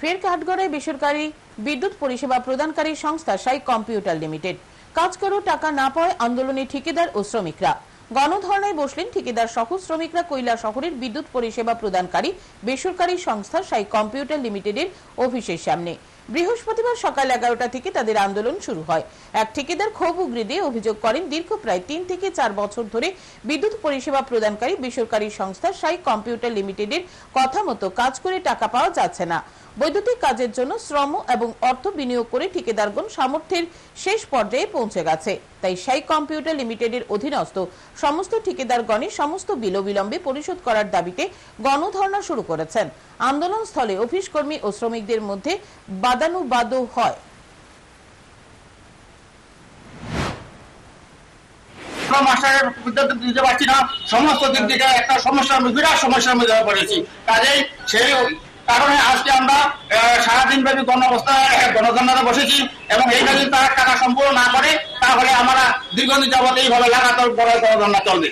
ফের কাঠগড়ায় বেসরকারি বিদ্যুৎ পরিষেবা প্রদানকারী সংস্থা সাই কম্পিউটার লিমিটেড। কাজ করেও টাকা না পাওয়ায় আন্দোলনে ঠিকাদার ও শ্রমিকরা। গণধর্নায় বসলেন ঠিকাদার সহ শ্রমিকরা কৈলা শহরের বিদ্যুৎ পরিষেবা প্রদানকারী বেসরকারি সংস্থা সাই কম্পিউটার লিমিটেডের অফিসের সামনে। বৃহস্পতিবার সকাল এগারোটা থেকে তাদের আন্দোলন শুরু হয়। এক ঠিকাদার ক্ষোভ উগরে দিয়ে অভিযোগ করেন, দীর্ঘ প্রায় তিন থেকে চার বছর ধরে বিদ্যুৎ পরিষেবা প্রদানকারী বেসরকারি সংস্থা সাই কম্পিউটার লিমিটেডের কথা মতো কাজ করে টাকা পাওয়া যাচ্ছে না। বৈদ্যুতিক কাজের জন্য শ্রম এবং অর্থ বিনিয়োগ করে ঠিকাদারগণ সামর্থ্যের শেষ পর্যায়ে পৌঁছে গেছে। তাই সাই কম্পিউটার লিমিটেডের অধীনস্থ সমস্ত ঠিকাদারগণের সমস্ত বিল বিলম্বে পরিশোধ করার দাবিতে গণধর্ণা শুরু করেছেন। আন্দোলন স্থলে অফিস কর্মী ও শ্রমিকদের মধ্যে বাদানুবাদ হয়। সমস্ত দিক থেকে একটা সমস্যার মধ্যে- বিরাট সমস্যার মধ্যে পড়েছি। কাজেই সেই কারণে আজকে আমরা সারাদিন ব্যাপী গণ অবস্থায় গণধর্ণাতে বসেছি এবং এই যদি তারা টাকা সম্পূর্ণ না করে তাহলে আমরা দীর্ঘদিন যাবত এইভাবে লাগাতার গণধর্ণা চলবে।